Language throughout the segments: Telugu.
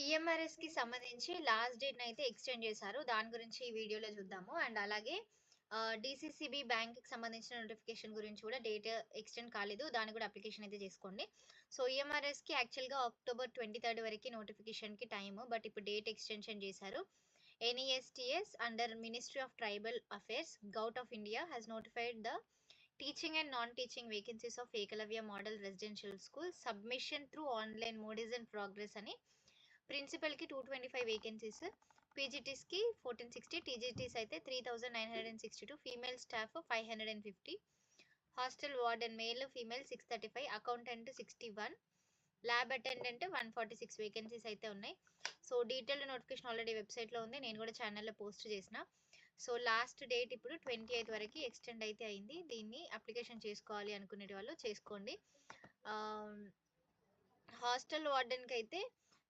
ఈఎంఆర్ఎస్‌కి సంబంధించి లాస్ట్ డేట్‌నయితే ఎక్స్‌టెండ్ చేశారు. దాని గురించి ఈ వీడియోలో చూద్దాము. అండ్ అలాగే డిసిసిబి డీసీసీబీ బ్యాంక్‌కి సంబంధించిన నోటిఫికేషన్ గురించి కూడా డేట్ ఎక్స్‌టెండ్ కాలేదు. దాన్ని కూడా అప్లికేషన్ అయితే చేసుకోండి. సో, ఈఎంఆర్ఎస్‌కి యాక్చువల్‌గా అక్టోబర్ 23 వరకి నోటిఫికేషన్‌కి టైము. బట్ ఇప్పుడు డేట్ ఎక్స్‌టెన్షన్ చేశారు. NESTS under ministry of tribal affairs govt of India has notified the teaching and non teaching vacancies of Eklavya model residential school submission through online mode and in progress అని ప్రిన్సిపల్‌కి 225 వేకెన్సీస్, పీజీటీస్‌కి 1460, టీజీటీస్ అయితే 3962, female staff 550, hostel warden male, female 635, accountant 61, lab attendant 146 vacancies అయితే ఉన్నాయి. సో, డీటెయిల్డ్ నోటిఫికేషన్ ఆల్రెడీ వెబ్‌సైట్‌లో ఉంది. నేను కూడా ఛానెల్‌లో పోస్ట్ చేసిన. సో, లాస్ట్ డేట్ ఇప్పుడు ట్వంటీ ఎయిత్ వరకు ఎక్స్‌టెండ్ అయితే అయింది. దీన్ని అప్లికేషన్ చేసుకోవాలి అనుకునేటి వాళ్ళు చేసుకోండి. హాస్టల్ వార్డెన్కి అయితే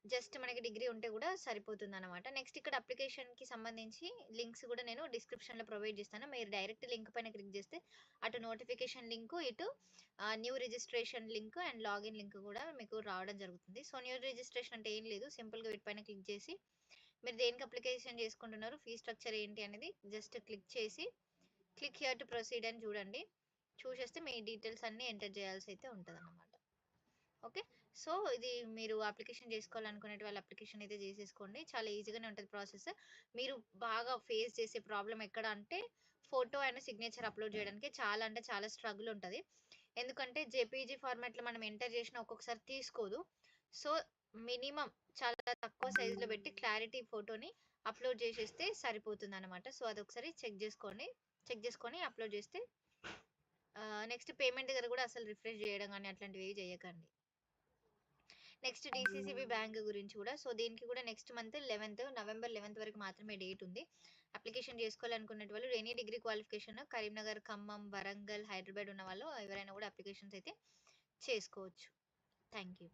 జస్ట్ మనకి డిగ్రీ ఉంటే కూడా సరిపోతుందనమాట. నెక్స్ట్ ఇక్కడ అప్లికేషన్‌కి సంబంధించి లింక్స్ కూడా నేను డిస్క్రిప్షన్‌లో ప్రొవైడ్ చేస్తాను. మీరు డైరెక్ట్ లింక్ పైన క్లిక్ చేస్తే అటు నోటిఫికేషన్ లింకు, ఇటు new registration link and login link కూడా మీకు రావడం జరుగుతుంది. సో, న్యూ రిజిస్ట్రేషన్ అంటే ఏం లేదు. సింపుల్‌గా వీటిపైన క్లిక్ చేసి మీరు దేనికి అప్లికేషన్ చేసుకుంటున్నారు, ఫీ స్ట్రక్చర్ ఏంటి అనేది జస్ట్ క్లిక్ చేసి క్లిక్ హియర్ టు ప్రొసీడ్ అని చూడండి. చూసేస్తే మీ డీటెయిల్స్ అన్నీ ఎంటర్ చేయాల్సి అయితే ఉంటుంది ఓకే. సో, ఇది మీరు అప్లికేషన్ చేసుకోవాలనుకునేటి వాళ్ళ అప్లికేషన్ అయితే చేసేసుకోండి. చాలా ఈజీగానే ఉంటుంది ప్రాసెస్. మీరు బాగా ఫేస్ చేసే ప్రాబ్లం ఎక్కడ అంటే ఫోటో అండ్ సిగ్నేచర్ అప్‌లోడ్ చేయడానికి చాలా అంటే చాలా స్ట్రగుల్ ఉంటుంది ఎందుకంటే జేపీజీ ఫార్మాట్‌లో మనం ఎంటర్ చేసినా ఒక్కొక్కసారి తీసుకోదు. సో, మినిమమ్ చాలా తక్కువ సైజులో పెట్టి క్లారిటీ ఫోటోని అప్‌లోడ్ చేసేస్తే సరిపోతుందనమాట. సో, అదొకసారి చెక్ చేసుకోండి. చెక్ చేసుకొని అప్‌లోడ్ చేస్తే నెక్స్ట్ పేమెంట్ దగ్గర కూడా అసలు రిఫ్రెష్ చేయడం కానీ అట్లాంటివి చేయకండి. నెక్స్ట్ డీసీసీబీ బ్యాంక్ గురించి కూడా సో, దీనికి కూడా నెక్స్ట్ మంత్ 11థ్ నవంబర్ 11థ్ వరకు మాత్రమే డేట్ ఉంది. అప్లికేషన్ చేసుకోవాలనుకున్నట్టు వాళ్ళు any degree qualification Karimnagar, Khammam, Warangal, Hyderabad ఉన్న వాళ్ళు ఎవరైనా కూడా అప్లికేషన్స్ అయితే చేసుకోవచ్చు. Thank you.